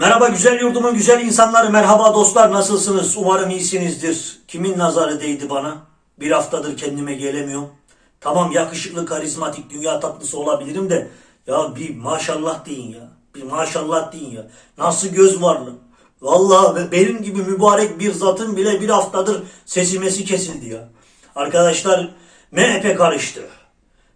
Merhaba güzel yurdumun güzel insanları, merhaba dostlar nasılsınız? Umarım iyisinizdir. Kimin nazarı değdi bana? Bir haftadır kendime gelemiyorum. Tamam yakışıklı, karizmatik, dünya tatlısı olabilirim de ya bir maşallah deyin ya. Bir maşallah deyin ya. Nasıl göz varlığı? Vallahi be- benim gibi mübarek bir zatın bile bir haftadır sesimesi kesildi ya. Arkadaşlar MHP karıştı.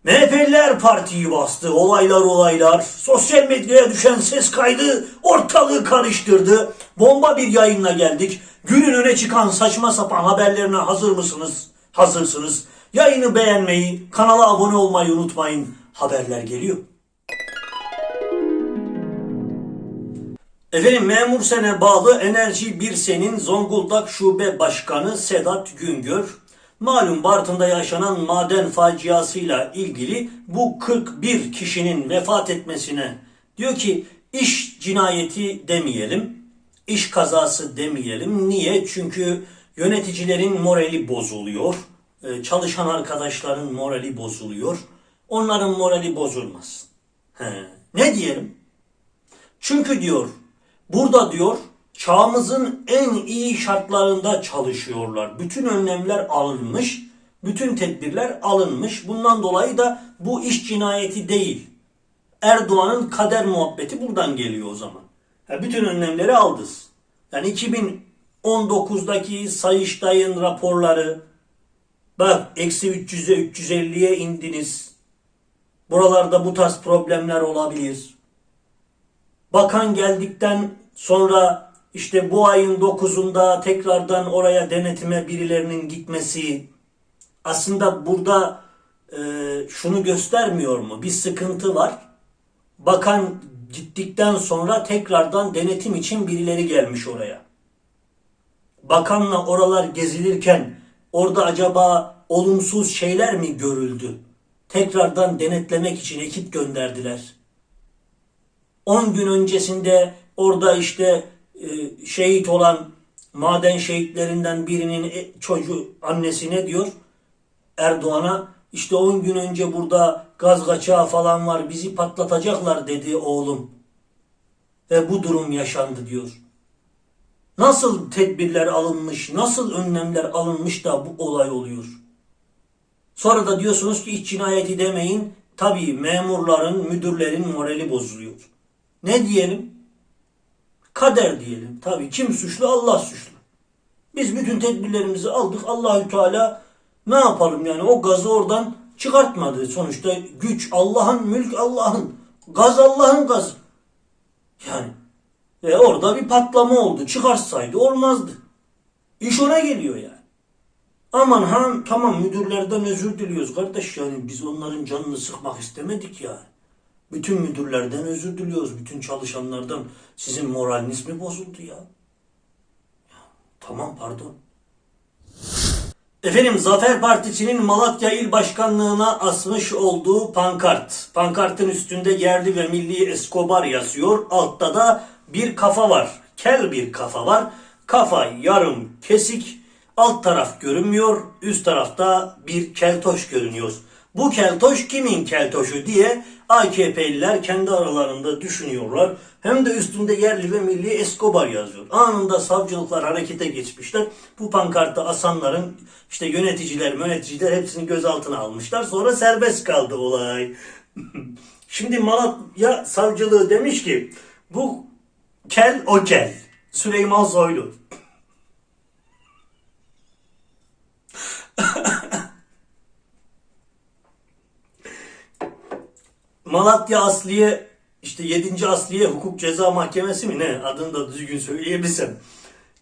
MHP'liler partiyi bastı. Olaylar olaylar. Sosyal medyaya düşen ses kaydı ortalığı karıştırdı. Bomba bir yayınla geldik. Günün öne çıkan saçma sapan haberlerine hazır mısınız? Hazırsınız. Yayını beğenmeyi, kanala abone olmayı unutmayın. Haberler geliyor. Efendim memur sene bağlı Enerji Birsen'in Zonguldak Şube Başkanı Sedat Güngör, malum Bartın'da yaşanan maden faciasıyla ilgili bu 41 kişinin vefat etmesine diyor ki iş cinayeti demeyelim, iş kazası demeyelim. Niye? Çünkü yöneticilerin morali bozuluyor, e, çalışan arkadaşların morali bozuluyor. Onların morali bozulmaz. He. Ne diyelim? Çünkü diyor burada diyor çağımızın en iyi şartlarında çalışıyorlar. Bütün önlemler alınmış, bütün tedbirler alınmış. Bundan dolayı da bu iş cinayeti değil. Erdoğan'ın kader muhabbeti buradan geliyor o zaman. Ha, bütün önlemleri aldız. Yani 2019'daki Sayıştay'ın raporları bak eksi 300'e 350'ye indiniz. Buralarda bu tarz problemler olabilir. Bakan geldikten sonra işte bu ayın 9'unda tekrardan oraya denetime birilerinin gitmesi aslında burada e, şunu göstermiyor mu? Bir sıkıntı var. Bakan gittikten sonra tekrardan denetim için birileri gelmiş oraya. Bakanla oralar gezilirken orada acaba olumsuz şeyler mi görüldü? Tekrardan denetlemek için ekip gönderdiler. 10 gün öncesinde orada işte şehit olan maden şehitlerinden birinin e, çocuğu annesi ne diyor? Erdoğan'a işte 10 gün önce burada gaz kaçağı falan var bizi patlatacaklar dedi oğlum. Ve bu durum yaşandı diyor. Nasıl tedbirler alınmış, nasıl önlemler alınmış da bu olay oluyor? Sonra da diyorsunuz ki iç cinayeti demeyin. Tabii memurların, müdürlerin morali bozuluyor. Ne diyelim? Kader diyelim. Tabii kim suçlu? Allah suçlu. Biz bütün tedbirlerimizi aldık. Allahü Teala ne yapalım yani o gazı oradan çıkartmadı. Sonuçta güç Allah'ın, mülk Allah'ın. Gaz Allah'ın gazı. Yani e orada bir patlama oldu. Çıkarsaydı olmazdı. İş ona geliyor yani. Aman ha tamam müdürlerden özür diliyoruz kardeş yani biz onların canını sıkmak istemedik yani. Bütün müdürlerden özür diliyoruz. Bütün çalışanlardan sizin moraliniz mi bozuldu ya? ya tamam pardon. Efendim Zafer Partisi'nin Malatya İl Başkanlığı'na asmış olduğu pankart. Pankartın üstünde yerli ve milli Escobar yazıyor. Altta da bir kafa var. Kel bir kafa var. Kafa yarım kesik. Alt taraf görünmüyor. Üst tarafta bir keltoş görünüyor. Bu keltoş kimin keltoşu diye AKP'liler kendi aralarında düşünüyorlar. Hem de üstünde yerli ve milli Escobar yazıyor. Anında savcılıklar harekete geçmişler. Bu pankartı asanların işte yöneticiler, yöneticiler hepsini gözaltına almışlar. Sonra serbest kaldı olay. Şimdi Malatya savcılığı demiş ki bu kel o kel. Süleyman Soylu. Malatya Asliye işte 7. Asliye Hukuk Ceza Mahkemesi mi ne adını da düzgün söyleyebilsem.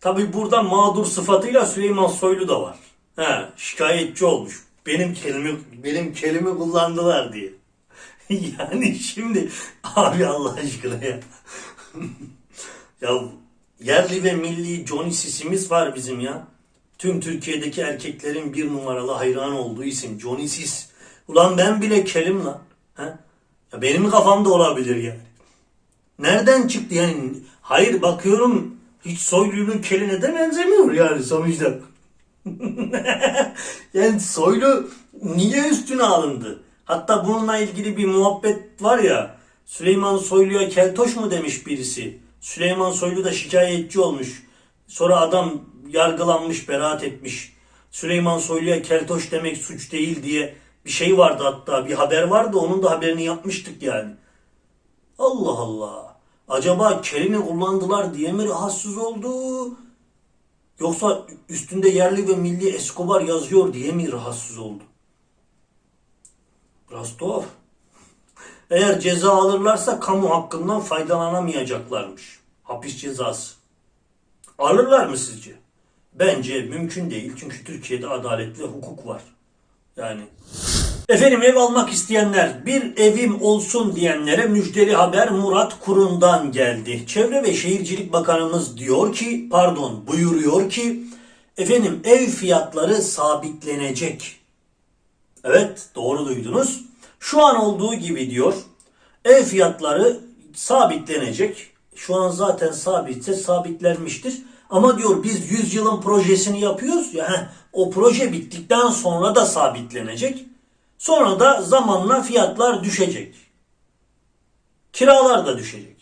Tabi burada mağdur sıfatıyla Süleyman Soylu da var. He, şikayetçi olmuş. Benim kelime benim kelime kullandılar diye. yani şimdi abi Allah aşkına ya. ya yerli ve milli Johnny Sis'imiz var bizim ya. Tüm Türkiye'deki erkeklerin bir numaralı hayran olduğu isim Johnny Sis. Ulan ben bile kelim lan. He? Ya benim kafamda olabilir yani. Nereden çıktı yani? Hayır bakıyorum hiç Soylu'nun keline de benzemiyor yani sonuçta. yani Soylu niye üstüne alındı? Hatta bununla ilgili bir muhabbet var ya Süleyman Soylu'ya keltoş mu demiş birisi. Süleyman Soylu da şikayetçi olmuş. Sonra adam yargılanmış, beraat etmiş. Süleyman Soylu'ya keltoş demek suç değil diye bir şey vardı hatta. Bir haber vardı onun da haberini yapmıştık yani. Allah Allah. Acaba kelini kullandılar diye mi rahatsız oldu? Yoksa üstünde yerli ve milli Escobar yazıyor diye mi rahatsız oldu? Biraz. Eğer ceza alırlarsa kamu hakkından faydalanamayacaklarmış. Hapis cezası. Alırlar mı sizce? Bence mümkün değil. Çünkü Türkiye'de adalet ve hukuk var. Yani Efendim ev almak isteyenler, bir evim olsun diyenlere müjdeli haber Murat Kurum'dan geldi. Çevre ve Şehircilik Bakanımız diyor ki, pardon buyuruyor ki, efendim ev fiyatları sabitlenecek. Evet doğru duydunuz. Şu an olduğu gibi diyor, ev fiyatları sabitlenecek. Şu an zaten sabitse sabitlenmiştir. Ama diyor biz 100 yılın projesini yapıyoruz ya heh, o proje bittikten sonra da sabitlenecek. Sonra da zamanla fiyatlar düşecek. Kiralar da düşecek.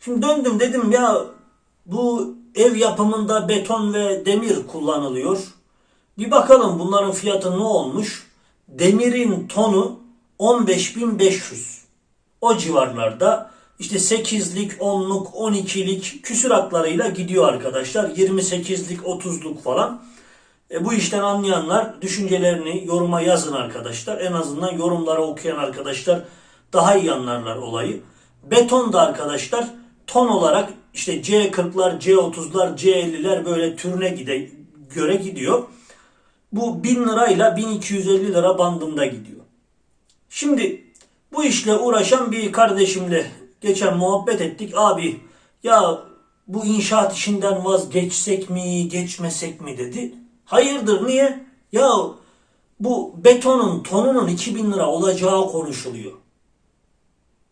Şimdi döndüm dedim ya bu ev yapımında beton ve demir kullanılıyor. Bir bakalım bunların fiyatı ne olmuş? Demirin tonu 15.500. O civarlarda işte 8'lik, 10'luk, 12'lik küsuratlarıyla gidiyor arkadaşlar. 28'lik, 30'luk falan. E, bu işten anlayanlar düşüncelerini yoruma yazın arkadaşlar. En azından yorumları okuyan arkadaşlar daha iyi anlarlar olayı. Beton da arkadaşlar ton olarak işte C40'lar, C30'lar, C50'ler böyle türüne gide, göre gidiyor. Bu 1000 lirayla 1250 lira bandında gidiyor. Şimdi bu işle uğraşan bir kardeşimle geçen muhabbet ettik. Abi ya bu inşaat işinden vazgeçsek mi, geçmesek mi dedi. Hayırdır niye? Ya bu betonun tonunun 2000 lira olacağı konuşuluyor.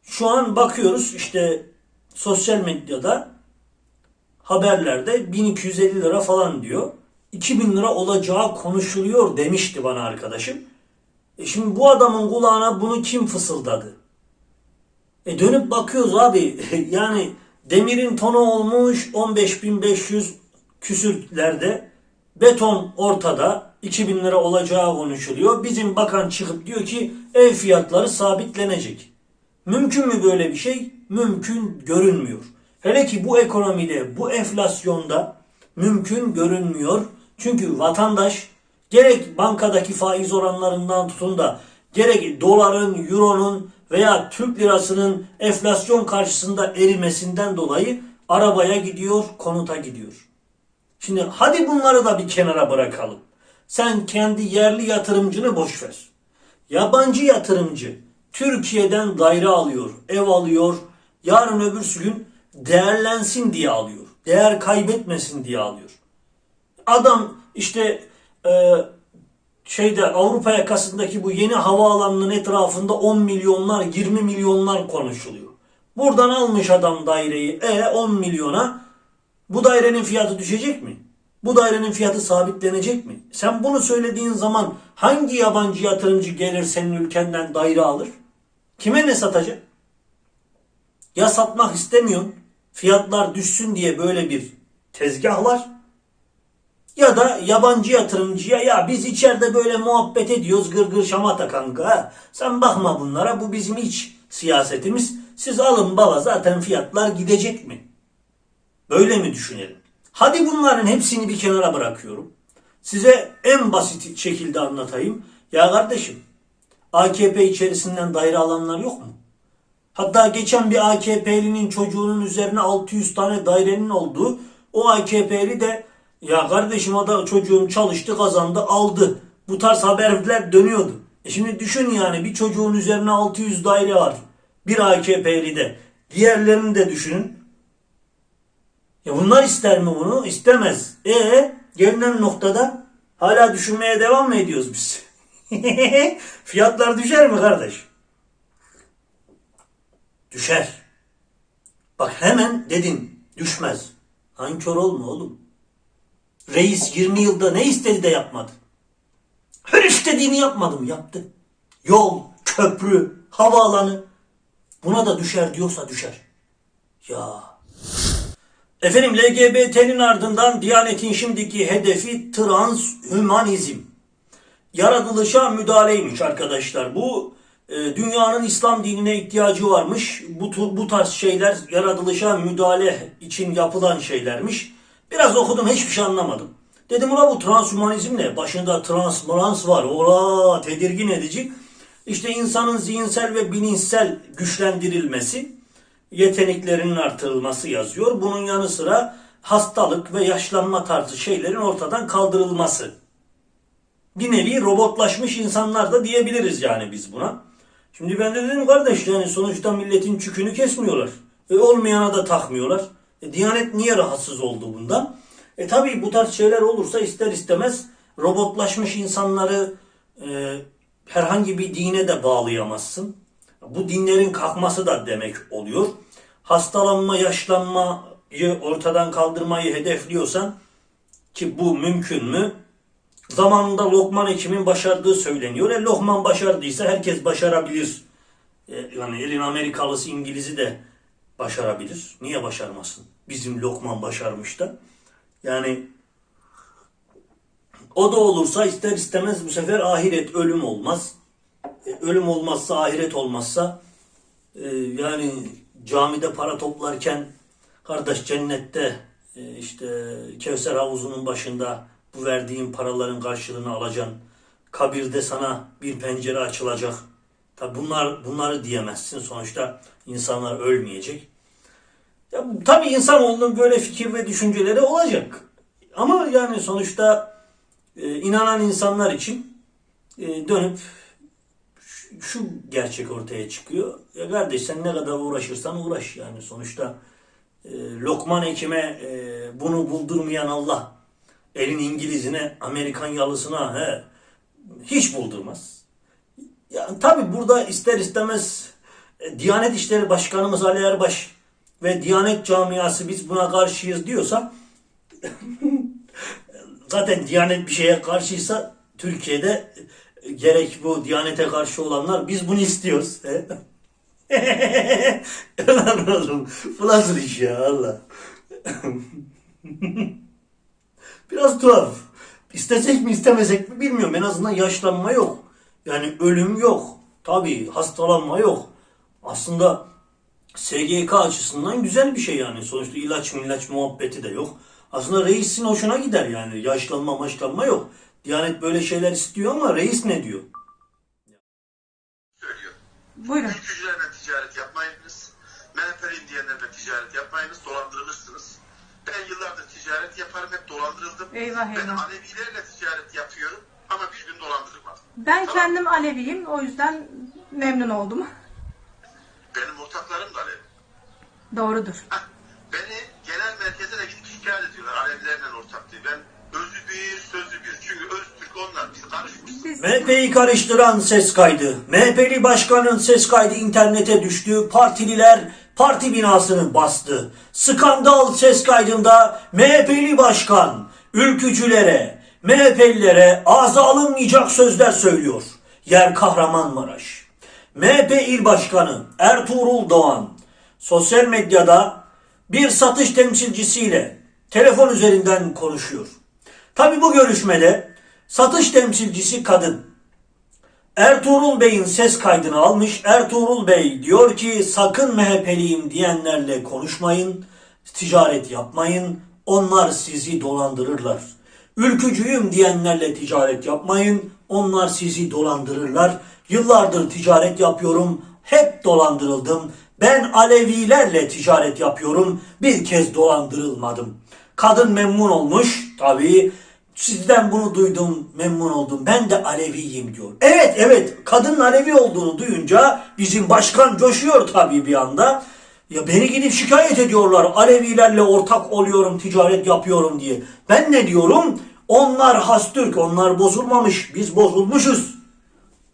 Şu an bakıyoruz işte sosyal medyada haberlerde 1250 lira falan diyor. 2000 lira olacağı konuşuluyor demişti bana arkadaşım. E şimdi bu adamın kulağına bunu kim fısıldadı? E dönüp bakıyoruz abi yani demirin tonu olmuş 15.500 küsürlerde beton ortada 2000 lira olacağı konuşuluyor. Bizim bakan çıkıp diyor ki ev fiyatları sabitlenecek. Mümkün mü böyle bir şey? Mümkün görünmüyor. Hele ki bu ekonomide, bu enflasyonda mümkün görünmüyor. Çünkü vatandaş gerek bankadaki faiz oranlarından tutun da gerek doların, euronun veya Türk lirasının enflasyon karşısında erimesinden dolayı arabaya gidiyor, konuta gidiyor. Şimdi hadi bunları da bir kenara bırakalım. Sen kendi yerli yatırımcını boş ver. Yabancı yatırımcı Türkiye'den daire alıyor, ev alıyor. Yarın öbürsü gün değerlensin diye alıyor. Değer kaybetmesin diye alıyor. Adam işte e, şeyde Avrupa yakasındaki bu yeni havaalanının etrafında 10 milyonlar 20 milyonlar konuşuluyor. Buradan almış adam daireyi e 10 milyona bu dairenin fiyatı düşecek mi? Bu dairenin fiyatı sabitlenecek mi? Sen bunu söylediğin zaman hangi yabancı yatırımcı gelir senin ülkenden daire alır? Kime ne satacak? Ya satmak istemiyorsun, fiyatlar düşsün diye böyle bir tezgah var. Ya da yabancı yatırımcıya ya biz içeride böyle muhabbet ediyoruz gır gır şamata kanka. Sen bakma bunlara bu bizim iç siyasetimiz. Siz alın baba zaten fiyatlar gidecek mi? Böyle mi düşünelim? Hadi bunların hepsini bir kenara bırakıyorum. Size en basit şekilde anlatayım. Ya kardeşim AKP içerisinden daire alanlar yok mu? Hatta geçen bir AKP'linin çocuğunun üzerine 600 tane dairenin olduğu o AKP'li de ya kardeşim o da çocuğum çalıştı kazandı aldı. Bu tarz haberler dönüyordu. E şimdi düşün yani bir çocuğun üzerine 600 daire var. Bir AKP'li de. Diğerlerini de düşünün. Ya bunlar ister mi bunu? İstemez. E gelinen noktada hala düşünmeye devam mı ediyoruz biz? Fiyatlar düşer mi kardeş? Düşer. Bak hemen dedin düşmez. Hankör olma oğlum. Reis 20 yılda ne istedi de yapmadı. Her istediğini yapmadım yaptı. Yol, köprü, havaalanı buna da düşer diyorsa düşer. Ya. Efendim LGBT'nin ardından Diyanet'in şimdiki hedefi transhümanizm. Yaratılışa müdahaleymiş arkadaşlar. Bu e, dünyanın İslam dinine ihtiyacı varmış. Bu, bu tarz şeyler yaratılışa müdahale için yapılan şeylermiş. Biraz okudum hiçbir şey anlamadım. Dedim ulan bu transhümanizm ne? Başında trans trans var. Ola tedirgin edici. İşte insanın zihinsel ve bilinçsel güçlendirilmesi, yeteneklerinin artırılması yazıyor. Bunun yanı sıra hastalık ve yaşlanma tarzı şeylerin ortadan kaldırılması bir nevi robotlaşmış insanlar da diyebiliriz yani biz buna. Şimdi ben de dedim kardeş yani sonuçta milletin çükünü kesmiyorlar. E, olmayana da takmıyorlar. E, Diyanet niye rahatsız oldu bundan? E tabi bu tarz şeyler olursa ister istemez robotlaşmış insanları e, herhangi bir dine de bağlayamazsın. Bu dinlerin kalkması da demek oluyor. Hastalanma, yaşlanmayı ortadan kaldırmayı hedefliyorsan ki bu mümkün mü? Zamanında Lokman Hekim'in başardığı söyleniyor. E Lokman başardıysa herkes başarabilir. E, yani elin Amerikalısı İngiliz'i de başarabilir. Niye başarmasın? Bizim Lokman başarmış da. Yani o da olursa ister istemez bu sefer ahiret ölüm olmaz. E, ölüm olmazsa ahiret olmazsa e, yani camide para toplarken kardeş cennette e, işte Kevser havuzunun başında bu verdiğin paraların karşılığını alacaksın. Kabirde sana bir pencere açılacak. Tabi bunlar bunları diyemezsin. Sonuçta insanlar ölmeyecek. Ya, tabii insanoğlunun böyle fikir ve düşünceleri olacak. Ama yani sonuçta e, inanan insanlar için e, dönüp şu- şu gerçek ortaya çıkıyor. Ya kardeş sen ne kadar uğraşırsan uğraş yani sonuçta e, Lokman Hekim'e e, bunu buldurmayan Allah elin İngilizine, Amerikan yalısına he, hiç buldurmaz. Ya, tabii burada ister istemez e, Diyanet İşleri Başkanımız Ali Erbaş ve Diyanet camiası biz buna karşıyız diyorsa zaten Diyanet bir şeye karşıysa Türkiye'de e, gerek bu Diyanete karşı olanlar biz bunu istiyoruz. Lan bu nasıl iş ya Allah. Biraz tuhaf. İstesek mi istemesek mi bilmiyorum. En azından yaşlanma yok. Yani ölüm yok. Tabii hastalanma yok. Aslında SGK açısından güzel bir şey yani. Sonuçta ilaç milaç muhabbeti de yok. Aslında reisin hoşuna gider yani. Yaşlanma maşlanma yok. Diyanet böyle şeyler istiyor ama reis ne diyor? söylüyor. Buyurun. Ülkücülerle ticaret yapmayınız. MHP'liyim diyenlerle ticaret yapmayınız. Dolandırılırsınız. Ben yıllardır ticaret yaparım. Hep dolandırıldım. Eyvah, Ben eyvah. Alevilerle ticaret yapıyorum. Ama bir gün dolandırılmadım. Ben Tamam. kendim Aleviyim. O yüzden memnun oldum. Benim ortaklarım da Alevi. Doğrudur. Hah, Beni genel merkeze de gidip şikayet ediyorlar. Alevilerle ortak diye. Ben özü bir, sözü bir. Çünkü öz Türk onlar. Biz karışmışız. Biz MHP'yi karıştıran ses kaydı. MHP'li başkanın ses kaydı internete düştü. Partililer parti binasını bastı. Skandal ses kaydında MHP'li başkan ülkücülere, MHP'lilere ağza alınmayacak sözler söylüyor. Yer Kahramanmaraş. MHP İl Başkanı Ertuğrul Doğan sosyal medyada bir satış temsilcisiyle telefon üzerinden konuşuyor. Tabi bu görüşmede satış temsilcisi kadın. Ertuğrul Bey'in ses kaydını almış. Ertuğrul Bey diyor ki sakın MHP'liyim diyenlerle konuşmayın, ticaret yapmayın. Onlar sizi dolandırırlar. Ülkücüyüm diyenlerle ticaret yapmayın. Onlar sizi dolandırırlar. Yıllardır ticaret yapıyorum. Hep dolandırıldım. Ben Alevilerle ticaret yapıyorum. Bir kez dolandırılmadım. Kadın memnun olmuş. Tabii Sizden bunu duydum, memnun oldum. Ben de Aleviyim diyor. Evet, evet. Kadının Alevi olduğunu duyunca bizim başkan coşuyor tabii bir anda. Ya beni gidip şikayet ediyorlar. Alevilerle ortak oluyorum, ticaret yapıyorum diye. Ben ne diyorum? Onlar Hastürk, onlar bozulmamış. Biz bozulmuşuz.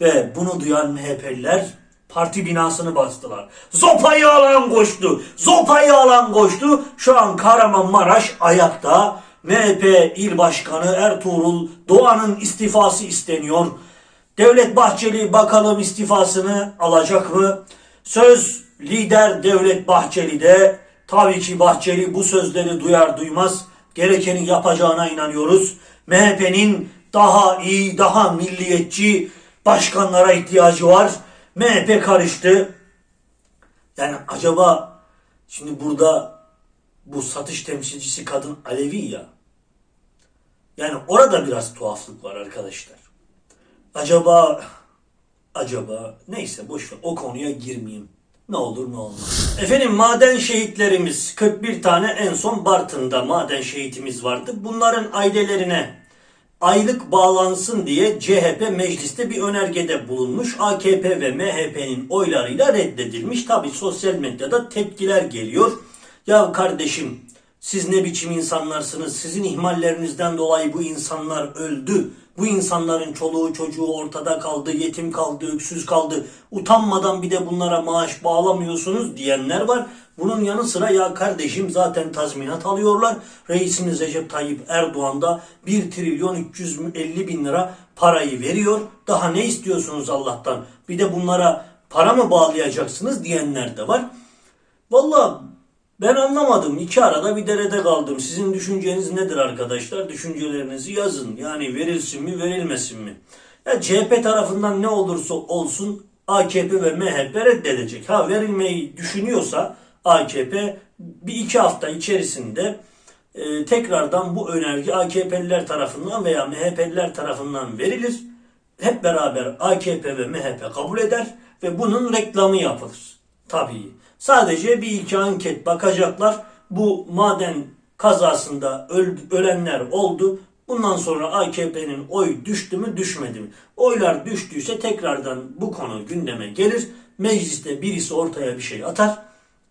Ve bunu duyan MHP'liler parti binasını bastılar. Zopayı alan koştu. Zopayı alan koştu. Şu an Kahramanmaraş ayakta. MHP İl Başkanı Ertuğrul Doğan'ın istifası isteniyor. Devlet Bahçeli bakalım istifasını alacak mı? Söz lider Devlet Bahçeli'de Tabii ki Bahçeli bu sözleri duyar duymaz gerekeni yapacağına inanıyoruz. MHP'nin daha iyi, daha milliyetçi başkanlara ihtiyacı var. MHP karıştı. Yani acaba şimdi burada bu satış temsilcisi kadın Alevi ya. Yani orada biraz tuhaflık var arkadaşlar. Acaba acaba neyse boş ver o konuya girmeyeyim. Ne olur ne olmaz. Efendim maden şehitlerimiz 41 tane en son Bartın'da maden şehitimiz vardı. Bunların ailelerine aylık bağlansın diye CHP mecliste bir önergede bulunmuş. AKP ve MHP'nin oylarıyla reddedilmiş. Tabi sosyal medyada tepkiler geliyor. Ya kardeşim siz ne biçim insanlarsınız? Sizin ihmallerinizden dolayı bu insanlar öldü. Bu insanların çoluğu çocuğu ortada kaldı, yetim kaldı, öksüz kaldı. Utanmadan bir de bunlara maaş bağlamıyorsunuz diyenler var. Bunun yanı sıra ya kardeşim zaten tazminat alıyorlar. Reisimiz Recep Tayyip Erdoğan da 1 trilyon 350 bin lira parayı veriyor. Daha ne istiyorsunuz Allah'tan? Bir de bunlara para mı bağlayacaksınız diyenler de var. Vallahi ben anlamadım. İki arada bir derede kaldım. Sizin düşünceniz nedir arkadaşlar? Düşüncelerinizi yazın. Yani verilsin mi verilmesin mi? Ya CHP tarafından ne olursa olsun AKP ve MHP reddedecek. Ha verilmeyi düşünüyorsa AKP bir iki hafta içerisinde e, tekrardan bu önerge AKP'liler tarafından veya MHP'liler tarafından verilir. Hep beraber AKP ve MHP kabul eder ve bunun reklamı yapılır. Tabii. Sadece bir iki anket bakacaklar. Bu maden kazasında öl- ölenler oldu. Bundan sonra AKP'nin oy düştü mü düşmedi mi? Oylar düştüyse tekrardan bu konu gündeme gelir. Mecliste birisi ortaya bir şey atar.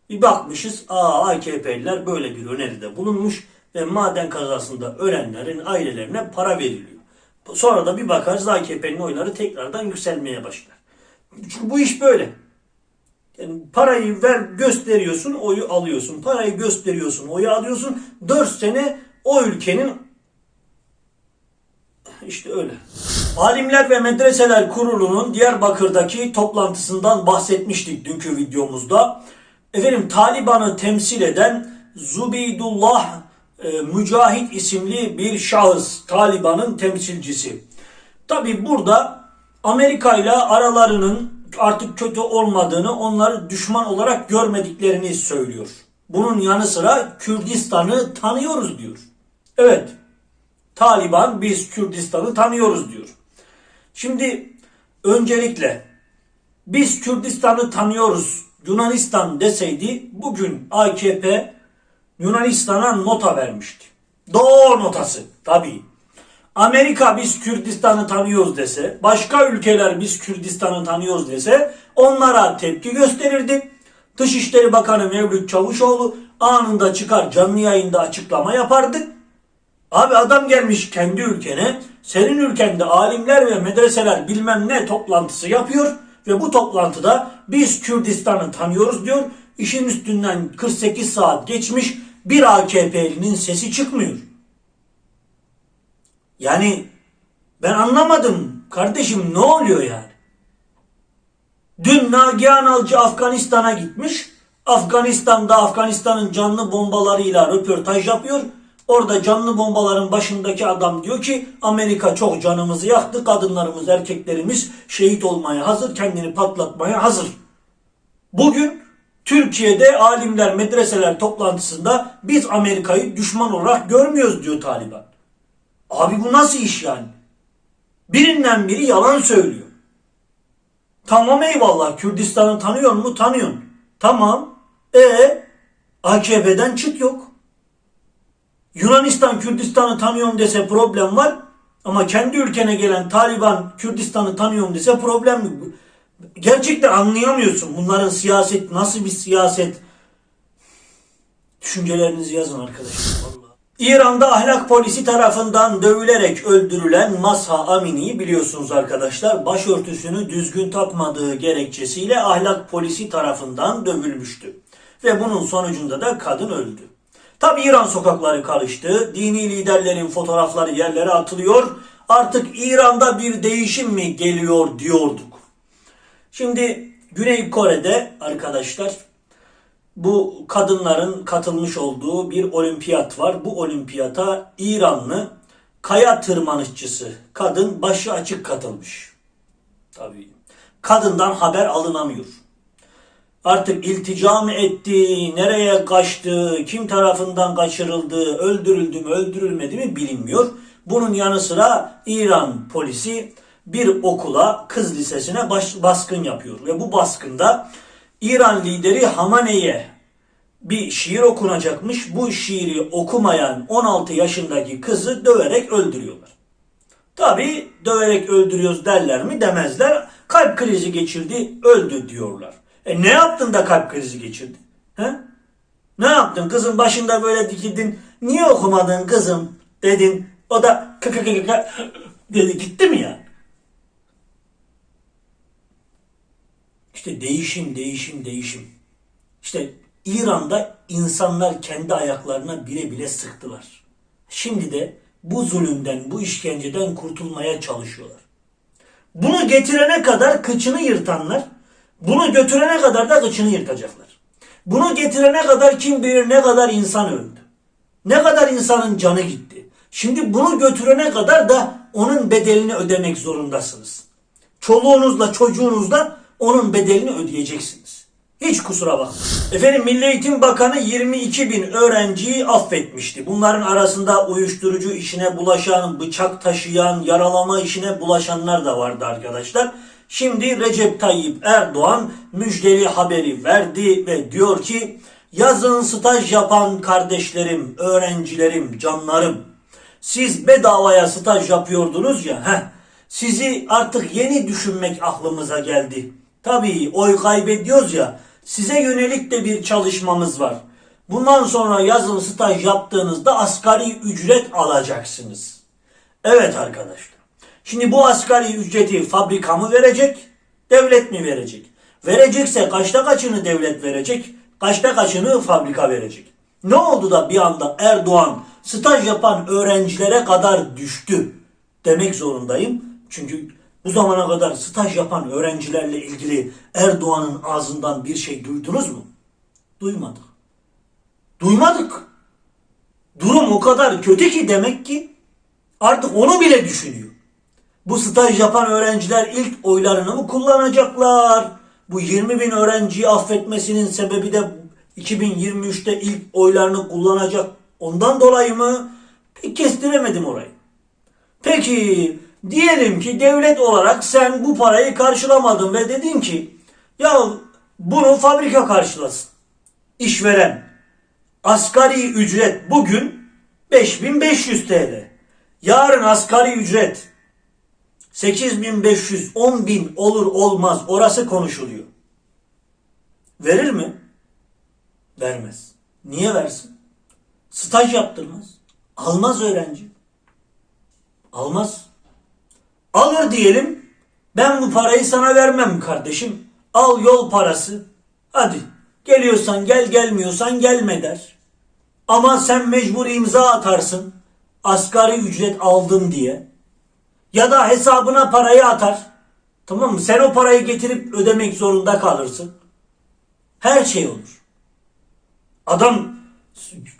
Bir bakmışız aa AKP'liler böyle bir öneride bulunmuş ve maden kazasında ölenlerin ailelerine para veriliyor. Sonra da bir bakarız AKP'nin oyları tekrardan yükselmeye başlar. Çünkü bu iş böyle. Parayı ver gösteriyorsun oyu alıyorsun. Parayı gösteriyorsun oyu alıyorsun. 4 sene o ülkenin işte öyle. Alimler ve Medreseler Kurulu'nun Diyarbakır'daki toplantısından bahsetmiştik dünkü videomuzda. Efendim Taliban'ı temsil eden Zubidullah e, Mücahit isimli bir şahıs Taliban'ın temsilcisi. Tabi burada Amerika ile aralarının artık kötü olmadığını, onları düşman olarak görmediklerini söylüyor. Bunun yanı sıra Kürdistan'ı tanıyoruz diyor. Evet, Taliban biz Kürdistan'ı tanıyoruz diyor. Şimdi öncelikle biz Kürdistan'ı tanıyoruz Yunanistan deseydi bugün AKP Yunanistan'a nota vermişti. Doğru notası tabii. Amerika biz Kürdistan'ı tanıyoruz dese, başka ülkeler biz Kürdistan'ı tanıyoruz dese onlara tepki gösterirdi. Dışişleri Bakanı Mevlüt Çavuşoğlu anında çıkar canlı yayında açıklama yapardı. Abi adam gelmiş kendi ülkene, senin ülkende alimler ve medreseler bilmem ne toplantısı yapıyor ve bu toplantıda biz Kürdistan'ı tanıyoruz diyor. İşin üstünden 48 saat geçmiş bir AKP'linin sesi çıkmıyor. Yani ben anlamadım kardeşim ne oluyor yani? Dün Nagihan Alcı Afganistan'a gitmiş. Afganistan'da Afganistan'ın canlı bombalarıyla röportaj yapıyor. Orada canlı bombaların başındaki adam diyor ki Amerika çok canımızı yaktı. Kadınlarımız, erkeklerimiz şehit olmaya hazır, kendini patlatmaya hazır. Bugün Türkiye'de alimler, medreseler toplantısında biz Amerika'yı düşman olarak görmüyoruz diyor Taliban. Abi bu nasıl iş yani? Birinden biri yalan söylüyor. Tamam eyvallah Kürdistan'ı tanıyor mu? Tanıyorsun. Tamam. E AKP'den çıt yok. Yunanistan Kürdistan'ı tanıyorum dese problem var. Ama kendi ülkene gelen Taliban Kürdistan'ı tanıyorum dese problem yok. Gerçekten anlayamıyorsun bunların siyaset nasıl bir siyaset. Düşüncelerinizi yazın arkadaşlar. İran'da ahlak polisi tarafından dövülerek öldürülen Masha Amini'yi biliyorsunuz arkadaşlar. Başörtüsünü düzgün takmadığı gerekçesiyle ahlak polisi tarafından dövülmüştü. Ve bunun sonucunda da kadın öldü. Tabi İran sokakları karıştı. Dini liderlerin fotoğrafları yerlere atılıyor. Artık İran'da bir değişim mi geliyor diyorduk. Şimdi Güney Kore'de arkadaşlar bu kadınların katılmış olduğu bir olimpiyat var. Bu olimpiyata İranlı kaya tırmanışçısı kadın başı açık katılmış. Tabii. Kadından haber alınamıyor. Artık iltica mı etti, nereye kaçtı, kim tarafından kaçırıldı, öldürüldü mü, öldürülmedi mi bilinmiyor. Bunun yanı sıra İran polisi bir okula, kız lisesine baş- baskın yapıyor. Ve bu baskında İran lideri Hamane'ye bir şiir okunacakmış. Bu şiiri okumayan 16 yaşındaki kızı döverek öldürüyorlar. Tabi döverek öldürüyoruz derler mi demezler. Kalp krizi geçirdi öldü diyorlar. E ne yaptın da kalp krizi geçirdi? He? Ne yaptın? Kızın başında böyle dikildin. Niye okumadın kızım dedin. O da kıkı kıkı kıkı dedi gitti mi ya? İşte değişim, değişim, değişim. İşte İran'da insanlar kendi ayaklarına bile bile sıktılar. Şimdi de bu zulümden, bu işkenceden kurtulmaya çalışıyorlar. Bunu getirene kadar kıçını yırtanlar, bunu götürene kadar da kıçını yırtacaklar. Bunu getirene kadar kim bilir ne kadar insan öldü. Ne kadar insanın canı gitti. Şimdi bunu götürene kadar da onun bedelini ödemek zorundasınız. Çoluğunuzla çocuğunuzla onun bedelini ödeyeceksiniz. Hiç kusura bakmayın. Efendim Milli Eğitim Bakanı 22 bin öğrenciyi affetmişti. Bunların arasında uyuşturucu işine bulaşan, bıçak taşıyan, yaralama işine bulaşanlar da vardı arkadaşlar. Şimdi Recep Tayyip Erdoğan müjdeli haberi verdi ve diyor ki yazın staj yapan kardeşlerim, öğrencilerim, canlarım siz bedavaya staj yapıyordunuz ya heh, sizi artık yeni düşünmek aklımıza geldi. Tabii oy kaybediyoruz ya size yönelik de bir çalışmamız var. Bundan sonra yazın staj yaptığınızda asgari ücret alacaksınız. Evet arkadaşlar. Şimdi bu asgari ücreti fabrika mı verecek, devlet mi verecek? Verecekse kaçta kaçını devlet verecek, kaçta kaçını fabrika verecek? Ne oldu da bir anda Erdoğan staj yapan öğrencilere kadar düştü demek zorundayım. Çünkü bu zamana kadar staj yapan öğrencilerle ilgili Erdoğan'ın ağzından bir şey duydunuz mu? Duymadık. Duymadık. Durum o kadar kötü ki demek ki artık onu bile düşünüyor. Bu staj yapan öğrenciler ilk oylarını mı kullanacaklar? Bu 20 bin öğrenciyi affetmesinin sebebi de 2023'te ilk oylarını kullanacak ondan dolayı mı? Pek kestiremedim orayı. Peki diyelim ki devlet olarak sen bu parayı karşılamadın ve dedin ki ya bunu fabrika karşılasın. İşveren. Asgari ücret bugün 5500 TL. Yarın asgari ücret 8500, 10 bin olur olmaz orası konuşuluyor. Verir mi? Vermez. Niye versin? Staj yaptırmaz. Almaz öğrenci. Almaz. Alır diyelim. Ben bu parayı sana vermem kardeşim. Al yol parası. Hadi. Geliyorsan gel gelmiyorsan gelme der. Ama sen mecbur imza atarsın. Asgari ücret aldım diye. Ya da hesabına parayı atar. Tamam mı? Sen o parayı getirip ödemek zorunda kalırsın. Her şey olur. Adam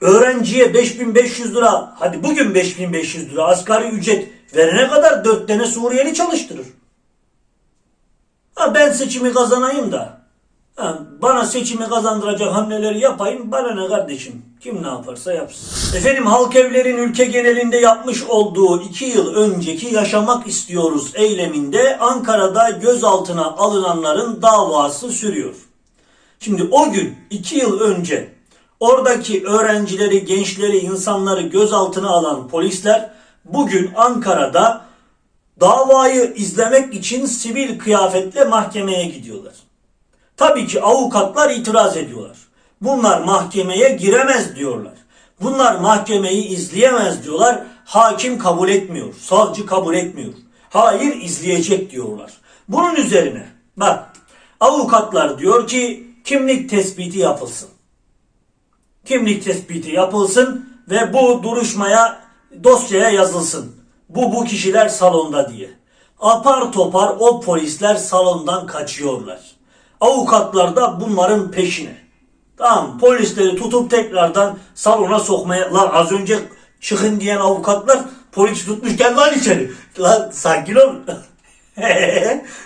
öğrenciye 5500 lira hadi bugün 5500 lira asgari ücret verene kadar 4 tane Suriyeli çalıştırır. Ha ben seçimi kazanayım da ha, bana seçimi kazandıracak hamleleri yapayım bana ne kardeşim kim ne yaparsa yapsın. Efendim halk evlerin ülke genelinde yapmış olduğu 2 yıl önceki yaşamak istiyoruz eyleminde Ankara'da gözaltına alınanların davası sürüyor. Şimdi o gün 2 yıl önce oradaki öğrencileri, gençleri, insanları gözaltına alan polisler bugün Ankara'da davayı izlemek için sivil kıyafetle mahkemeye gidiyorlar. Tabii ki avukatlar itiraz ediyorlar. Bunlar mahkemeye giremez diyorlar. Bunlar mahkemeyi izleyemez diyorlar. Hakim kabul etmiyor. Savcı kabul etmiyor. Hayır izleyecek diyorlar. Bunun üzerine bak avukatlar diyor ki kimlik tespiti yapılsın. Kimlik tespiti yapılsın ve bu duruşmaya dosyaya yazılsın. Bu bu kişiler salonda diye. Apar topar o polisler salondan kaçıyorlar. Avukatlar da bunların peşine. Tamam polisleri tutup tekrardan salona sokmaya lan az önce çıkın diyen avukatlar polis tutmuş gel lan içeri. Lan sakin ol.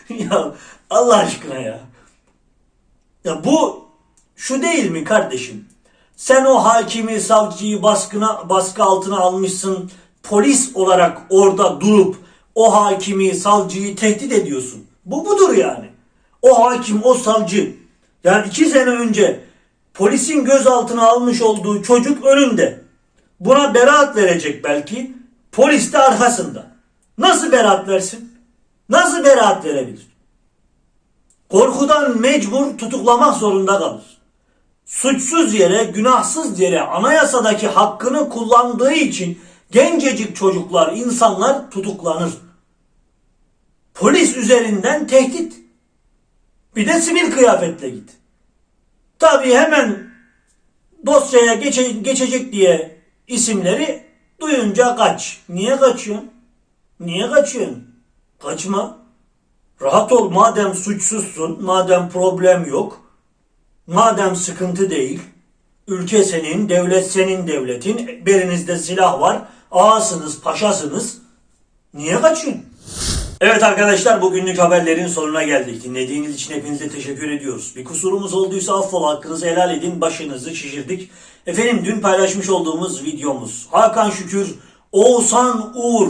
ya Allah aşkına ya. Ya bu şu değil mi kardeşim? Sen o hakimi, savcıyı baskına, baskı altına almışsın. Polis olarak orada durup o hakimi, savcıyı tehdit ediyorsun. Bu budur yani. O hakim, o savcı. Yani iki sene önce polisin gözaltına almış olduğu çocuk önünde. Buna beraat verecek belki. Polis de arkasında. Nasıl beraat versin? Nasıl beraat verebilir? Korkudan mecbur tutuklamak zorunda kalır. Suçsuz yere, günahsız yere anayasadaki hakkını kullandığı için gencecik çocuklar, insanlar tutuklanır. Polis üzerinden tehdit. Bir de sivil kıyafetle git. Tabii hemen dosyaya geçe- geçecek diye isimleri duyunca kaç. Niye kaçıyorsun? Niye kaçıyorsun? Kaçma. Rahat ol madem suçsuzsun, madem problem yok, madem sıkıntı değil, ülke senin, devlet senin devletin, belinizde silah var, ağasınız, paşasınız, niye kaçıyorsun? Evet arkadaşlar bugünlük haberlerin sonuna geldik. Dinlediğiniz için hepinize teşekkür ediyoruz. Bir kusurumuz olduysa affola hakkınızı helal edin. Başınızı şişirdik. Efendim dün paylaşmış olduğumuz videomuz. Hakan Şükür, Oğuzhan Uğur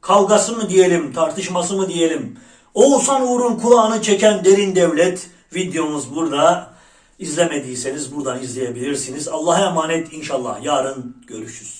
kavgası mı diyelim, tartışması mı diyelim. Oğuzhan Uğur'un kulağını çeken derin devlet videomuz burada. İzlemediyseniz buradan izleyebilirsiniz. Allah'a emanet inşallah. Yarın görüşürüz.